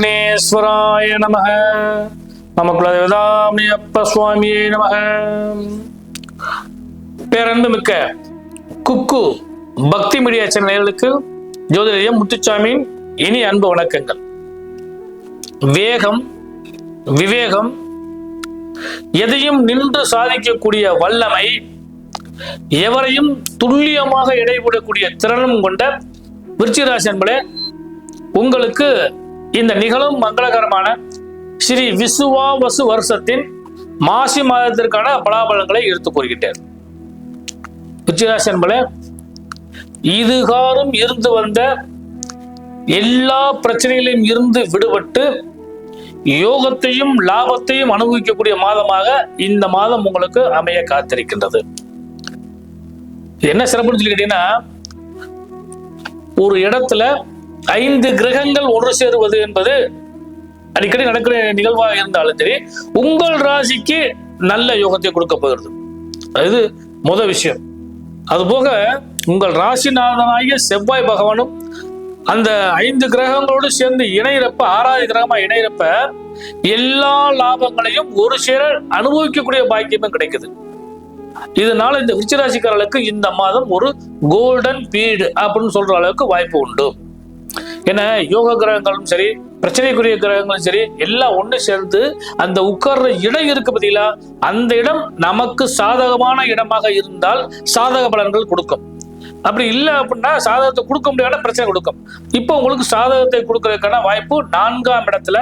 விக்னேஸ்வராய நம நம குலதேவதாமி அப்ப சுவாமியே நம பேரன்பு மிக்க குக்கு பக்தி மீடியா சேனல்களுக்கு ஜோதிடரியம் முத்துச்சாமியின் இனி அன்பு வணக்கங்கள். வேகம் விவேகம் எதையும் நின்று சாதிக்கக்கூடிய வல்லமை எவரையும் துல்லியமாக இடைவிடக்கூடிய திறனும் கொண்ட விருச்சிராசி என்பதே உங்களுக்கு இந்த நிகழும் மங்களகரமான ஸ்ரீ விசுவாவசு வருஷத்தின் மாசி மாதத்திற்கான பலாபலங்களை எடுத்துக் கூறுகின்றேன். விருச்சிகராசி இதுகாரும் இருந்து வந்த எல்லா பிரச்சனைகளையும் இருந்து விடுபட்டு யோகத்தையும் லாபத்தையும் அனுபவிக்கக்கூடிய மாதமாக இந்த மாதம் உங்களுக்கு அமைய காத்திருக்கின்றது. என்ன சிறப்புன்னு சொல்லி கேட்டீங்கன்னா ஒரு இடத்துல ஐந்து கிரகங்கள் ஒன்று சேருவது என்பது அடிக்கடி நடக்கிற நிகழ்வாக இருந்தாலும் சரி உங்கள் ராசிக்கு நல்ல யோகத்தை கொடுக்க போகிறது. அது முத விஷயம். அதுபோக உங்கள் ராசிநாதனாகிய செவ்வாய் பகவானும் அந்த ஐந்து கிரகங்களோடு சேர்ந்து இணையிறப்ப ஆறாவது கிரகமா இணையிறப்ப எல்லா லாபங்களையும் ஒரு சேர அனுபவிக்கக்கூடிய பாக்கியமும் கிடைக்குது. இதனால இந்த விருச்சிராசிக்காரர்களுக்கு இந்த மாதம் ஒரு கோல்டன் பீரியட் அப்படின்னு சொல்ற அளவுக்கு வாய்ப்பு உண்டு. ஏன்னா யோக கிரகங்களும் சரி பிரச்சனைக்குரிய கிரகங்களும் சரி எல்லாம் ஒன்று சேர்ந்து அந்த உட்கார்ற இடம் இருக்கு பதிலா அந்த இடம் நமக்கு சாதகமான இடமாக இருந்தால் சாதக பலன்கள் கொடுக்கும். அப்படி இல்லை அப்படின்னா சாதகத்தை கொடுக்க முடியாத பிரச்சனை கொடுக்கும். இப்போ உங்களுக்கு சாதகத்தை கொடுக்கறதுக்கான வாய்ப்பு நான்காம் இடத்துல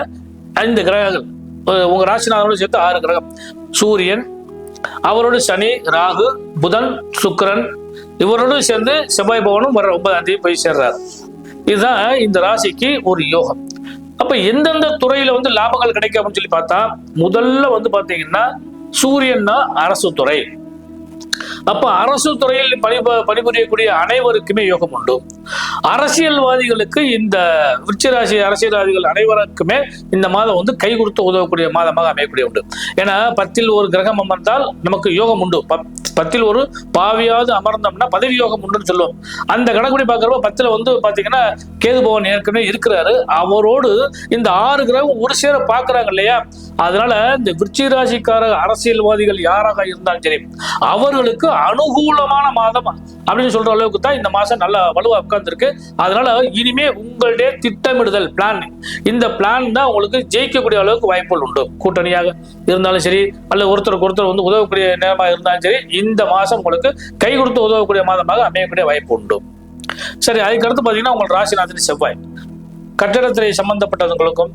ஐந்து கிரகங்கள். உங்க ராசிநாதனோடு சேர்த்து ஆறு கிரகம். சூரியன் அவரோடு சனி ராகு புதன் சுக்கரன் இவரோடு சேர்ந்து செவ்வாய் பவனும் வர ஒன்பதாம் தேதி போய் சேர்றாரு. இதுதான் இந்த ராசிக்கு ஒரு யோகம். அப்ப எந்தெந்த துறையில வந்து லாபங்கள் கிடைக்கும் அப்படின்னு சொல்லி பார்த்தா முதல்ல வந்து பாத்தீங்கன்னா சூரியன்னா அரசு துறை. அப்ப அரசு துறையில் பணி பணிபுரியக்கூடிய அனைவருக்குமே யோகம் உண்டு. அரசியல்வாதிகளுக்கு இந்த விருச்சிராசி அரசியல்வாதிகள் அனைவருக்குமே இந்த மாதம் வந்து கை கொடுத்து உதவக்கூடிய மாதமாக அமையக்கூடிய உண்டு. ஏன்னா பத்தில் ஒரு கிரகம் அமர்ந்தால் நமக்கு யோகம் உண்டு. பத்தில் ஒரு பாவியாவது அமர்ந்தோம்னா பதவி யோகம் உண்டுன்னு சொல்லுவோம். அந்த கணக்குடி பார்க்குறப்ப பத்துல வந்து பாத்தீங்கன்னா கேது பவன் ஏற்கனவே இருக்கிறாரு. அவரோடு இந்த ஆறு கிரகம் ஒரு சேர பார்க்கறாங்க இல்லையா? அதனால இந்த விருச்சிராசிக்கார அரசியல்வாதிகள் யாராக இருந்தாலும் சரி அவர்களுக்கு அனுகூலமான மாதம் அப்படின்னு சொல்ற அளவுக்கு தான் இந்த மாசம் நல்ல வலுவா உட்கார்ந்துருக்கு. அதனால இனிமே உங்களுடைய திட்டமிடுதல் பிளான் இந்த பிளான் தான் உங்களுக்கு ஜெயிக்கக்கூடிய அளவுக்கு வாய்ப்புகள் உண்டு. கூட்டணியாக இருந்தாலும் சரி அல்லது ஒருத்தருக்கு ஒருத்தர் வந்து உதவக்கூடிய நேரமாக இருந்தாலும் சரி இந்த மாதம் உங்களுக்கு கை கொடுத்து உதவக்கூடிய மாதமாக அமையக்கூடிய வாய்ப்பு உண்டு. சரி அதுக்கடுத்து பார்த்தீங்கன்னா உங்கள் ராசிநாதன் செவ்வாய். கட்டிடத்துறை சம்பந்தப்பட்டவங்களுக்கும்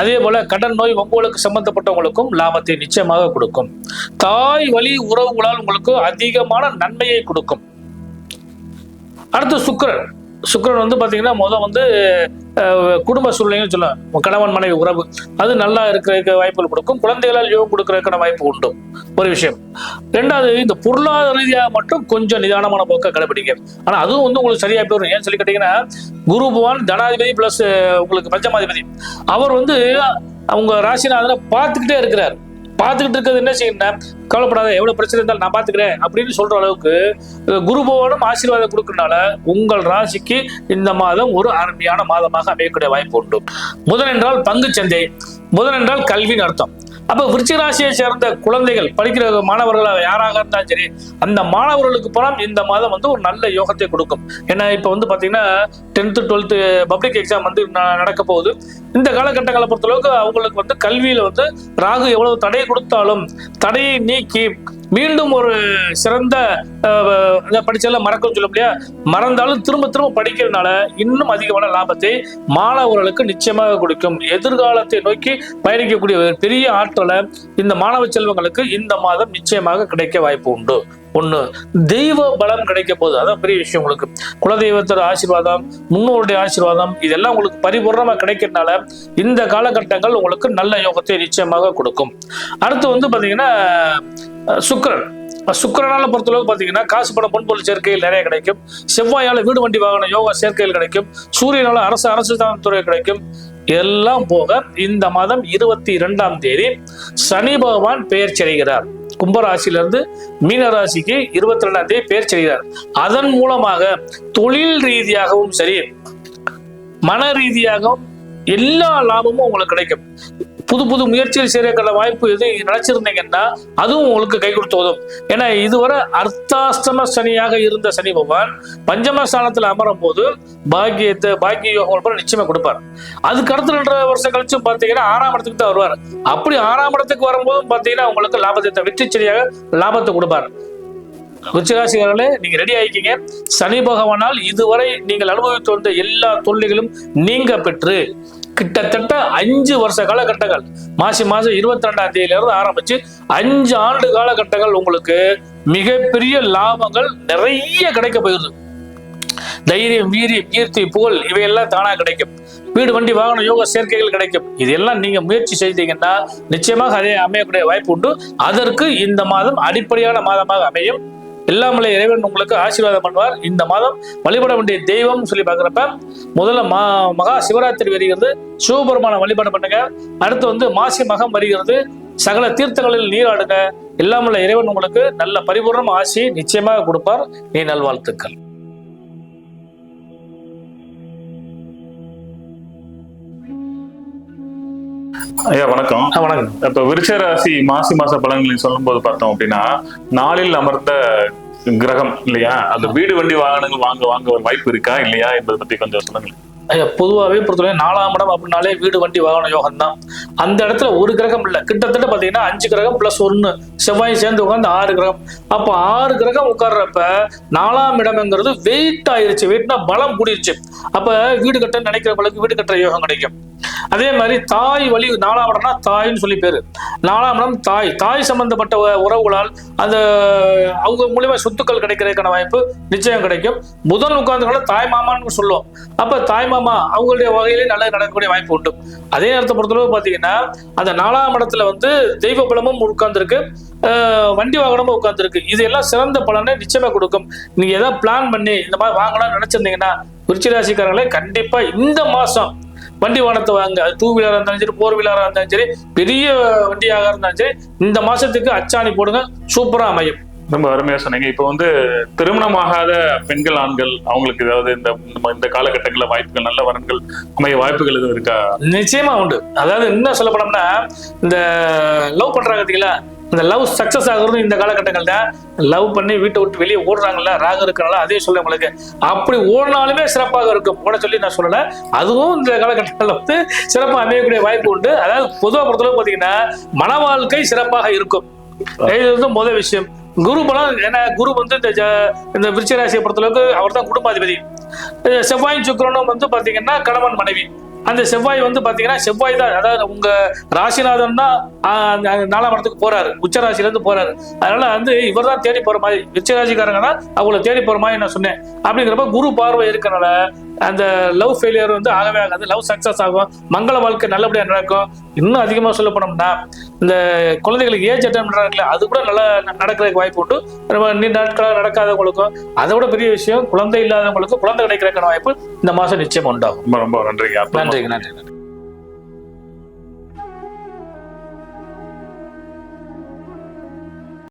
அதே போல கடன் நோய் உங்களுக்கு சம்பந்தப்பட்டவங்களுக்கும் லாபத்தை நிச்சயமாக கொடுக்கும். தாய் வழி உறவுகளால் உங்களுக்கு அதிகமான நன்மையை கொடுக்கும். அடுத்து சுக்கரன். சுக்கிரன் வந்து பார்த்தீங்கன்னா முதல் வந்து குடும்ப சூழ்நிலைன்னு சொல்லலாம் கணவன் மனைவி உறவு அது நல்லா இருக்கிறதுக்கு வாய்ப்புகள் கொடுக்கும். குழந்தைகளால் யோகம் கொடுக்கறதுக்கான வாய்ப்பு உண்டு. ஒரு விஷயம். ரெண்டாவது இந்த பொருளாதார ரீதியாக மட்டும் கொஞ்சம் நிதானமான போக்கை கடைபிடிங்க ஆனா அதுவும் வந்து உங்களுக்கு சரியா போயிடும். ஏன்னு சொல்லி கேட்டீங்கன்னா குரு பகவான் தனாதிபதி பிளஸ் உங்களுக்கு பஞ்சமாதிபதி. அவர் வந்து அவங்க ராசிநாதனை பார்த்துக்கிட்டே இருக்கிறார். பார்த்துக்கிட்டு இருக்கிறது என்ன செய்யணும்னா கவலைப்படாத எவ்வளவு பிரச்சனை இருந்தாலும் நான் பார்த்துக்கிறேன் அப்படின்னு சொல்ற அளவுக்கு குரு பகவானும் ஆசீர்வாதம் கொடுக்கறனால உங்கள் ராசிக்கு இந்த மாதம் ஒரு அருமையான மாதமாக அமையக்கூடிய வாய்ப்பு உண்டு. புதன் என்றால் பங்கு சந்தை புதன் என்றால் கல்வின்னு அர்த்தம். அப்ப விருச்சிகராசியை சேர்ந்த குழந்தைகள் படிக்கிற மாணவர்களாக யாராக இருந்தாலும் சரி அந்த மாணவர்களுக்கு பணம் இந்த மாதம் வந்து ஒரு நல்ல யோகத்தை கொடுக்கும். ஏன்னா இப்ப வந்து பாத்தீங்கன்னா டென்த்து டுவெல்த்து பப்ளிக் எக்ஸாம் வந்து ந- நடக்க போகுது. இந்த காலகட்டங்களை பொறுத்தளவுக்கு அவங்களுக்கு வந்து கல்வியில வந்து ராகு எவ்வளவு தடை கொடுத்தாலும் தடையை நீக்கி மீண்டும் ஒரு சிறந்த அஹ், இதை படிச்சாலும் சொல்ல முடியா மறந்தாலும் திரும்ப திரும்ப படிக்கிறதுனால இன்னும் அதிகமான லாபத்தை மாணவர்களுக்கு நிச்சயமாக கொடுக்கும். எதிர்காலத்தை நோக்கி பயணிக்கக்கூடிய ஒரு பெரிய ஆற்றலை இந்த மாணவ செல்வங்களுக்கு இந்த மாதம் நிச்சயமாக கிடைக்க வாய்ப்பு உண்டு. ஒண்ணு தெய்வ பலம் கிடைக்க போகுது. அதான் பெரிய விஷயம் உங்களுக்கு. குலதெய்வத்தோட ஆசீர்வாதம் முன்னோருடைய ஆசீர்வாதம் இதெல்லாம் உங்களுக்கு பரிபூர்ணமா கிடைக்கிறதுனால இந்த காலகட்டங்கள் உங்களுக்கு நல்ல யோகத்தை நிச்சயமாக கொடுக்கும். அடுத்து வந்து பாத்தீங்கன்னா சுக்கரன். சுக்கரனால பொறுத்தளவுக்கு பாத்தீங்கன்னா காசு பணம் பொன்பொருள் சேர்க்கையில் நிறைய கிடைக்கும். செவ்வாயால வீடு வண்டி வாகன யோகா சேர்க்கையில் கிடைக்கும். சூரியனால அரசு அரசு துறை கிடைக்கும். எல்லாம் போக இந்த மாதம் இருபத்தி இரண்டாம் தேதி சனி பகவான் பெயர் செய்கிறார் கும்பராசிலிருந்து மீன ராசிக்கு இருபத்தி ரெண்டாம் தேதி பெயர் செய்கிறார் அதன் மூலமாக தொழில் ரீதியாகவும் சரி மன ரீதியாகவும் எல்லா லாபமும் உங்களுக்கு கிடைக்கும். புது புது முயற்சிகள் செய்யறதுக்கான வாய்ப்பு எது நினைச்சிருந்தீங்கன்னா அதுவும் உங்களுக்கு கை கொடுத்து உதவும். ஏன்னா இதுவரை அர்த்தாஷ்டம சனியாக இருந்த சனி பகவான் பஞ்சம ஸ்தானத்தில் அமரும் போது பாக்கியத்தை பாக்கிய யோகம் நிச்சயமா கொடுப்பார். அதுக்கு அடுத்த ரெண்டு வருஷம் கழிச்சு பார்த்தீங்கன்னா ஆறாம் இடத்துக்கு தான் வருவார். அப்படி ஆறாம் இடத்துக்கு வரும்போதும் பார்த்தீங்கன்னா உங்களுக்கு லாபத்தை வெற்றி செடியாக லாபத்தை கொடுப்பார். விருச்சிகாசிகாரர்களே நீங்க ரெடி ஆயிக்கீங்க. சனி பகவானால் இதுவரை நீங்கள் அனுபவித்து வந்த எல்லா தொல்லைகளும் நீங்க பெற்று கிட்டத்தட்ட அஞ்சு வருஷ காலகட்டங்கள். மாசி மாசம் இருபத்தி ரெண்டாம் தேதியிலிருந்து ஆரம்பிச்சு அஞ்சு ஆண்டு காலகட்டங்கள் உங்களுக்கு மிகப்பெரிய லாபங்கள் நிறைய கிடைக்க போயிருது தைரியம் வீரியம் கீர்த்தி புகழ் இவையெல்லாம் தானா கிடைக்கும். வீடு வண்டி வாகன யோக சேர்க்கைகள் கிடைக்கும். இதெல்லாம் நீங்க முயற்சி செய்தீங்கன்னா நிச்சயமாக அதே அமையக்கூடிய வாய்ப்பு உண்டு. அதற்கு இந்த மாதம் அடிப்படையான மாதமாக அமையும். எல்லாமலை இறைவன் உங்களுக்கு ஆசீர்வாதம் பண்ணுவார். இந்த மாதம் வழிபட வேண்டிய தெய்வம் சொல்லி பார்க்குறப்ப முதல்ல மா மகா சிவராத்திரி வருகிறது. சிவபெருமான வழிபாடு பண்ணுங்க. அடுத்து வந்து மாசி மகம் வருகிறது. சகல தீர்த்தங்களில் நீராடுங்க எல்லாமல்ல இறைவன் உங்களுக்கு நல்ல பரிபூர்ணம் ஆசி நிச்சயமாக கொடுப்பார். நீ நல்வாழ்த்துக்கள். ஐயா வணக்கம். வணக்கம். இப்ப விருச்ச ராசி மாசி மாச பலன்களை சொல்லும் போது பார்த்தோம் அப்படின்னா நாளில் அமர்ந்த கிரகம் இல்லையா? அந்த வீடு வண்டி வாகனங்கள் வாங்க வாங்க ஒரு வாய்ப்பு இருக்கா இல்லையா என்பதை பத்தி கொஞ்சம் சொல்லுங்க ஐயா பொதுவாகவே பொறுத்தவரை நாலாம் இடம் அப்படின்னாலே வீடு வண்டி வாகன யோகம் தான். அந்த இடத்துல ஒரு கிரகம் இல்லை. கிட்டத்தட்ட பார்த்தீங்கன்னா அஞ்சு கிரகம் ப்ளஸ் ஒன்று செவ்வாய் சேர்ந்து உட்காந்து ஆறு கிரகம். அப்போ ஆறு கிரகம் உட்கார்றப்ப நாலாம் இடம்ங்கிறது வெயிட் ஆயிருச்சு. வெயிட்னா பலம் கூடிருச்சு. அப்போ வீடு கட்ட நினைக்கிறவங்களுக்கு வீடு கட்டுற யோகம் கிடைக்கும். அதே மாதிரி தாய் வழி நாலாம் இடம்னா தாய்ன்னு சொல்லி பேரு. நாலாம் இடம் தாய். தாய் சம்பந்தப்பட்ட உ- உறவுகளால் அந்த அவங்க மூலியமா சொத்துக்கள் கிடைக்கிறதுக்கான வாய்ப்பு நிச்சயம் கிடைக்கும். புதன் உட்கார்ந்து தாய் மாமான்னு சொல்லுவோம். அப்ப தாய் மாமா அவங்களுடைய வகையிலே நல்லது நடக்கக்கூடிய வாய்ப்பு உண்டு. அதே நேரத்தை பொறுத்தளவு பாத்தீங்கன்னா அந்த நாலாம் இடத்துல வந்து தெய்வ பலமும் உட்கார்ந்துருக்கு. வண்டி வாகனமும் உட்கார்ந்துருக்கு. இது எல்லாம் சிறந்த பலனை நிச்சயமா கொடுக்கும். நீங்க ஏதாவது பிளான் பண்ணி இந்த மாதிரி வாங்கலாம்னு நினைச்சிருந்தீங்கன்னா விருச்சிக ராசிக்காரங்களே கண்டிப்பா இந்த மாசம் வண்டி வாகனத்தை வாங்க அது டூ வீலரா இருந்தாலும் சரி ஃபோர் வீலரா இருந்தாலும் சரி பெரிய வண்டியாக இருந்தாலும் சரி இந்த மாசத்துக்கு அச்சாணி போடுங்க சூப்பரா அமையும். ரொம்ப அருமையா சொன்னீங்க. இப்போ வந்து திருமணமாகாத பெண்கள் ஆண்கள் அவங்களுக்கு ஏதாவது இந்த இந்த- காலகட்டங்களில் வாய்ப்புகள் நல்ல வரன்கள் அமைய வாய்ப்புகள் எதுவும் இருக்கா? நிச்சயமா உண்டு. அதாவது என்ன சொல்ல போனோம்னா இந்த லவ் பண்றாங்க இந்த லவ் சக்சஸ் ஆகுறது இந்த காலகட்டங்களில் லவ் பண்ணி வீட்டை விட்டு வெளியே ஓடுறாங்கல்ல ராகம் இருக்கிறனால அதே சொல்ல உங்களுக்கு. அப்படி ஓடினாலுமே சிறப்பாக இருக்கும். ஓட சொல்லி நான் சொல்லல. அதுவும் இந்த காலகட்டத்தில் வந்து சிறப்பாக அமையக்கூடிய வாய்ப்பு உண்டு. அதாவது பொதுவாக பொறுத்தளவு பார்த்தீங்கன்னா மன வாழ்க்கை சிறப்பாக இருக்கும். இது வந்து முதல் விஷயம். குரு பலம் ஏன்னா குரு வந்து இந்த ஜ- இந்த விருச்சிகராசியை பொறுத்தளவுக்கு அவர் தான் குடும்பாதிபதி. செவ்வாய் செவ்வாயும் வந்து பாத்தீங்கன்னா கணவன் மனைவி. அந்த செவ்வாய் வந்து பாத்தீங்கன்னா செவ்வாய் தான். அதாவது உங்க ராசிநாதன் தான் ஆஹ், அந்த நாலாம் இடத்துக்கு போறாரு. உச்ச ராசில இருந்து போறாரு. அதனால வந்து இவர் தான் தேடி போற மாதிரி உச்ச ராசிக்காரங்க தான் அவங்கள தேடி போற மாதிரி நான் சொன்னேன். அப்படிங்கிறப்ப குரு பார்வை இருக்கிறனால அந்த லவ் ஃபெயிலியர் வந்து ஆகவே ஆகாது. லவ் சக்சஸ் ஆகும். மங்கள வாழ்க்கை நல்லபடியா நடக்கும். இன்னும் அதிகமா சொல்ல போனோம்னா இந்த குழந்தைகளுக்கு ஏஜ் அட்டன் பண்றாங்கல்ல அது கூட நல்லா நடக்கிறதுக்கு வாய்ப்பு உண்டு. ரொம்ப நீண்ட நாட்களாக நடக்காதவங்களுக்கும் அதை விட பெரிய விஷயம். குழந்தை இல்லாதவங்களுக்கும் குழந்தை கிடைக்கிறதுக்கான வாய்ப்பு இந்த மாசம் நிச்சயம் உண்டாகும். ரொம்ப ரொம்ப நன்றிங்க. நன்றிங்க நன்றி நன்றி